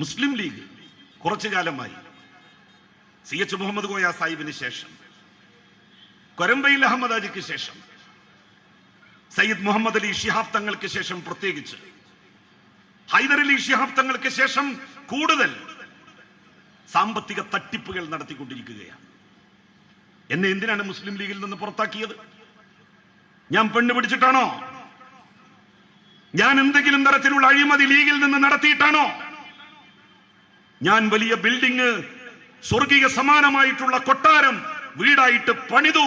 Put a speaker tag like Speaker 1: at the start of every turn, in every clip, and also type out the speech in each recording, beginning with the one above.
Speaker 1: മുസ്ലിം ലീഗ് കുറച്ചു കാലമായി C H Muhammad Koya സാഹിബിന് ശേഷം കൊരമ്പയിൽ അഹമ്മദ് അലിക്ക് ശേഷം സയ്യിദ് മുഹമ്മദ് അലി ഷിഹാബ് തങ്ങൾക്ക് ശേഷം പ്രത്യേകിച്ച് ഹൈദർ അലി ഷിഹാബ് തങ്ങൾക്ക് ശേഷം കൂടുതൽ സാമ്പത്തിക തട്ടിപ്പുകൾ നടത്തിക്കൊണ്ടിരിക്കുകയാണ്. എന്നെ എന്തിനാണ് മുസ്ലിം ലീഗിൽ നിന്ന് പുറത്താക്കിയത്? ഞാൻ പെണ്ണ് പിടിച്ചിട്ടാണോ? ഞാൻ എന്തെങ്കിലും തരത്തിലുള്ള അഴിമതി ലീഗിൽ നിന്ന് നടത്തിയിട്ടാണോ? ഞാൻ വലിയ ബിൽഡിംഗ് സ്വർഗീയ സമാനമായിട്ടുള്ള കൊട്ടാരം വീടായിട്ട് പണിതു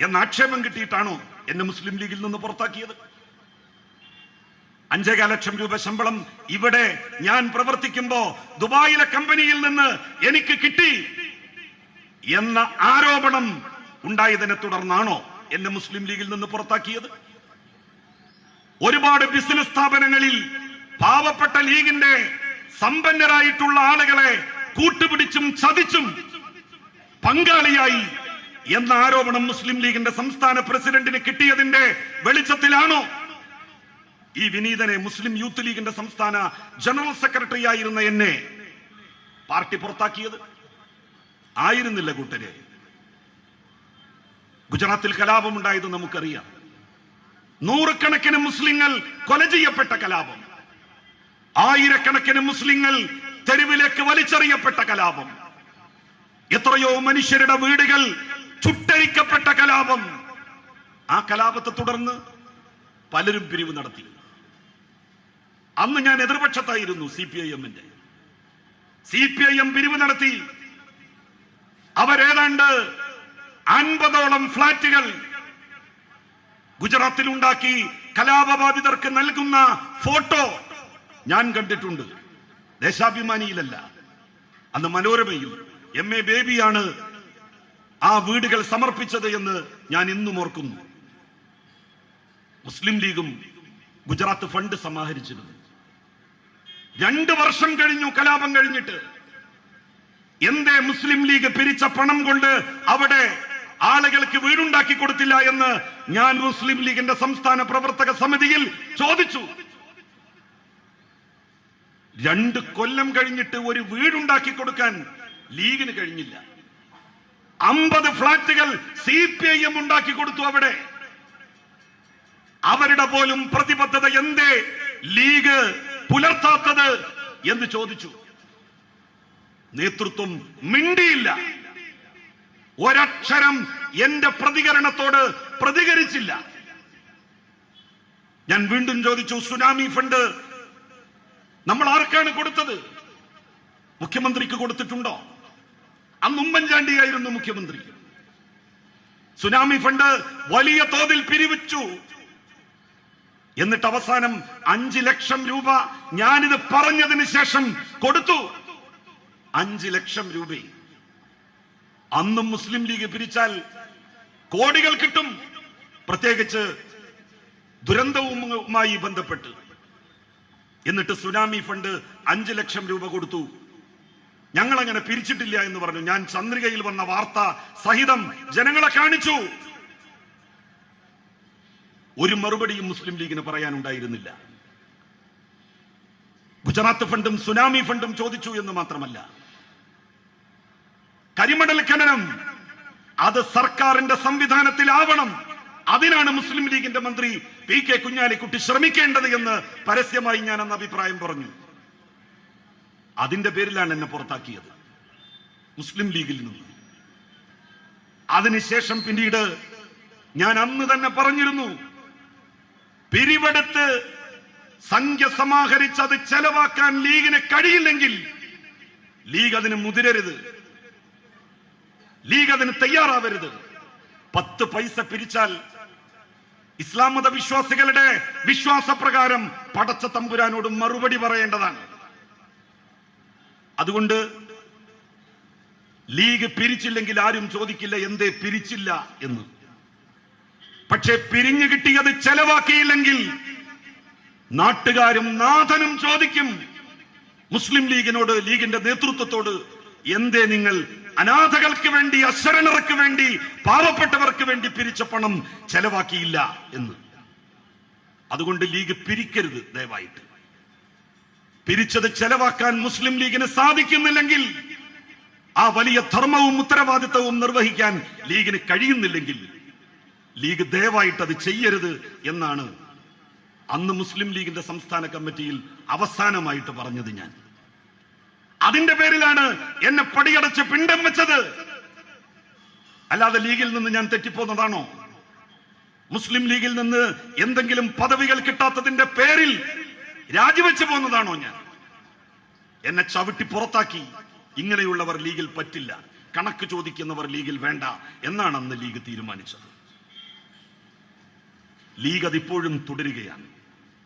Speaker 1: എന്ന ആക്ഷേപം കിട്ടിയിട്ടാണോ എന്നെ മുസ്ലിം ലീഗിൽ നിന്ന് പുറത്താക്കിയത്? അഞ്ചേകാല ലക്ഷം രൂപ ശമ്പളം ഇവിടെ ഞാൻ പ്രവർത്തിക്കുമ്പോ ദുബായിലെ കമ്പനിയിൽ നിന്ന് എനിക്ക് കിട്ടി എന്ന ആരോപണം ഉണ്ടായതിനെ തുടർന്നാണോ എന്നെ മുസ്ലിം ലീഗിൽ നിന്ന് പുറത്താക്കിയത്? ഒരുപാട് ബിസിനസ് സ്ഥാപനങ്ങളിൽ പാവപ്പെട്ട ലീഗിന്റെ സമ്പന്നരായിട്ടുള്ള ആളുകളെ കൂട്ടുപിടിച്ചും ചതിച്ചും പങ്കാളിയായി എന്ന ആരോപണം മുസ്ലിം ലീഗിന്റെ സംസ്ഥാന പ്രസിഡന്റിന് കിട്ടിയതിന്റെ വെളിച്ചത്തിലാണോ? ഈ വിനീതനെ മുസ്ലിം യൂത്ത് ലീഗിന്റെ സംസ്ഥാന ജനറൽ സെക്രട്ടറി ആയിരുന്ന എന്നെ പാർട്ടി പുറത്താക്കിയത്? ആയിരുന്നില്ല കൂട്ടരെ. ഗുജറാത്തിൽ കലാപമുണ്ടായത് നമുക്കറിയാം. നൂറുകണക്കിന് മുസ്ലിങ്ങൾ കൊല ചെയ്യപ്പെട്ട കലാപം. ആയിരക്കണക്കിന് മുസ്ലിങ്ങൾ തെരുവിലേക്ക് വലിച്ചെറിയപ്പെട്ട കലാപം. എത്രയോ മനുഷ്യരുടെ വീടുകൾ ചുട്ടരിക്കപ്പെട്ട കലാപം. ആ കലാപത്തെ തുടർന്ന് പലരും പിരിവ് നടത്തി. അന്ന് ഞാൻ എതിർപക്ഷത്തായിരുന്നു സി പി ഐ എമ്മിന്റെ. സി പി ഐ എം പിരിവ് നടത്തി. അവരേതാണ്ട് അൻപതോളം ഫ്ളാറ്റുകൾ ഗുജറാത്തിൽ ഉണ്ടാക്കി കലാപബാധിതർക്ക് നൽകുന്ന ഫോട്ടോ ഞാൻ കണ്ടിട്ടുണ്ട്. ദേശാഭിമാനിയിലല്ല. അന്ന് മനോരമയിൽ എം എ ബേബിയാണ് ആ വീടുകൾ സമർപ്പിച്ചത് എന്ന് ഞാൻ ഇന്നും ഓർക്കുന്നു. മുസ്ലിം ലീഗും ഗുജറാത്ത് ഫണ്ട് സമാഹരിച്ചിരുന്നു. രണ്ട് വർഷം കഴിഞ്ഞു കലാപം കഴിഞ്ഞിട്ട്. എന്തേ മുസ്ലിം ലീഗ് പിരിച്ച പണം കൊണ്ട് അവിടെ ആളുകൾക്ക് വീടുണ്ടാക്കി കൊടുത്തില്ല എന്ന് ഞാൻ മുസ്ലിം ലീഗിന്റെ സംസ്ഥാന പ്രവർത്തക സമിതിയിൽ ചോദിച്ചു. രണ്ട് കൊല്ലം കഴിഞ്ഞിട്ട് ഒരു വീടുണ്ടാക്കി കൊടുക്കാൻ ലീഗിന് കഴിഞ്ഞില്ല. അമ്പത് ഫ്ളാറ്റുകൾ സി പി ഐ എം ഉണ്ടാക്കി കൊടുത്തു അവിടെ. അവരുടെ പോലും പ്രതിബദ്ധത എന്തേ? ലീഗ് പുലർത്താത്തത് എന്ന് ചോദിച്ചു. നേതൃത്വം മിണ്ടിയില്ല. ഒരക്ഷരം എന്റെ പ്രതികരണത്തോട് പ്രതികരിച്ചില്ല. ഞാൻ വീണ്ടും ചോദിച്ചു സുനാമി ഫണ്ട് നമ്മൾ ആർക്കാണ് കൊടുത്തത്? മുഖ്യമന്ത്രിക്ക് കൊടുത്തിട്ടുണ്ടോ? അന്ന് ഉമ്മൻചാണ്ടിയായിരുന്നു മുഖ്യമന്ത്രി. സുനാമി ഫണ്ട് വലിയ തോതിൽ പിരിവിച്ചു. എന്നിട്ട് അവസാനം അഞ്ചു ലക്ഷം രൂപ ഞാനിത് പറഞ്ഞതിന് ശേഷം കൊടുത്തു. അഞ്ചു ലക്ഷം രൂപ. അന്നും മുസ്ലിം ലീഗ് പിരിച്ചാൽ കോടികൾ കിട്ടും. പ്രത്യേകിച്ച് ദുരന്തവുമായി ബന്ധപ്പെട്ട്. എന്നിട്ട് സുനാമി ഫണ്ട് അഞ്ചു ലക്ഷം രൂപ കൊടുത്തു. ഞങ്ങൾ അങ്ങനെ പിരിച്ചിട്ടില്ല എന്ന് പറഞ്ഞു. ഞാൻ ചന്ദ്രികയിൽ വന്ന വാർത്ത സഹിതം ജനങ്ങളെ കാണിച്ചു. ഒരു മറുപടിയും മുസ്ലിം ലീഗിന് പറയാനുണ്ടായിരുന്നില്ല. ഗുജറാത്ത് ഫണ്ടും സുനാമി ഫണ്ടും ചോദിച്ചു എന്ന് മാത്രമല്ല. കരിമടൽ ഖനനം അത് സർക്കാരിന്റെ സംവിധാനത്തിലാവണം. അതിനാണ് മുസ്ലിം ലീഗിന്റെ മന്ത്രി പി കെ കുഞ്ഞാലിക്കുട്ടി ശ്രമിക്കേണ്ടത് എന്ന് പരസ്യമായി ഞാൻ അന്ന് അഭിപ്രായം പറഞ്ഞു. അതിന്റെ പേരിലാണ് എന്നെ പുറത്താക്കിയത്. മുസ്ലിം ലീഗിൽ നിന്ന്. അതിനുശേഷം പിന്നീട് ഞാൻ അന്ന് തന്നെ പറഞ്ഞിരുന്നു പിരിവെടുത്ത് സംഖ്യ സമാഹരിച്ച് അത് ചെലവാക്കാൻ ലീഗിന് കഴിയില്ലെങ്കിൽ ലീഗ് അതിന് മുതിരരുത്. ലീഗ് അതിന് തയ്യാറാവരുത്. പത്ത് പൈസ പിരിച്ചാൽ ഇസ്ലാം മത വിശ്വാസികളുടെ വിശ്വാസപ്രകാരം പടച്ച തമ്പുരാനോട് മറുപടി പറയേണ്ടതാണ്. അതുകൊണ്ട് ലീഗ് പിരിച്ചില്ലെങ്കിൽ ആരും ചോദിക്കില്ല എന്തേ പിരിച്ചില്ല എന്ന്. പക്ഷെ പിരിഞ്ഞു കിട്ടിയത് ചെലവാക്കിയില്ലെങ്കിൽ നാട്ടുകാരും നാഥനും ചോദിക്കും മുസ്ലിം ലീഗിനോട് ലീഗിന്റെ നേതൃത്വത്തോട് എന്തേ നിങ്ങൾ അനാഥകൾക്ക് വേണ്ടി അശരണർക്ക് വേണ്ടി പാവപ്പെട്ടവർക്ക് വേണ്ടി പിരിച്ച പണം ചെലവാക്കിയില്ല എന്ന്. അതുകൊണ്ട് ലീഗ് പിരിക്കരുത് ദയവായിട്ട്. പിരിച്ചത് ചെലവാക്കാൻ മുസ്ലിം ലീഗിന് സാധിക്കുന്നില്ലെങ്കിൽ ആ വലിയ ധർമ്മവും ഉത്തരവാദിത്തവും നിർവഹിക്കാൻ ലീഗിന് കഴിയുന്നില്ലെങ്കിൽ ലീഗ് ദയവായിട്ട് അത് ചെയ്യരുത് എന്നാണ് അന്ന് മുസ്ലിം ലീഗിന്റെ സംസ്ഥാന കമ്മിറ്റിയിൽ അവസാനമായിട്ട് പറഞ്ഞത് ഞാൻ. അതിന്റെ പേരിലാണ് എന്നെ പടിയടച്ച് പിണ്ടം വെച്ചത്. അല്ലാതെ ലീഗിൽ നിന്ന് ഞാൻ തെറ്റിപ്പോന്നതാണോ? മുസ്ലിം ലീഗിൽ നിന്ന് എന്തെങ്കിലും പദവികൾ കിട്ടാത്തതിന്റെ പേരിൽ രാജിവെച്ചു പോന്നതാണോ ഞാൻ? എന്നെ ചവിട്ടി പുറത്താക്കി ഇങ്ങനെയുള്ളവർ ലീഗിൽ പറ്റില്ല. കണക്ക് ചോദിക്കുന്നവർ ലീഗിൽ വേണ്ട എന്നാണ് അന്ന് ലീഗ് തീരുമാനിച്ചത്. ലീഗ് അതിപ്പോഴും തുടരുകയാണ്.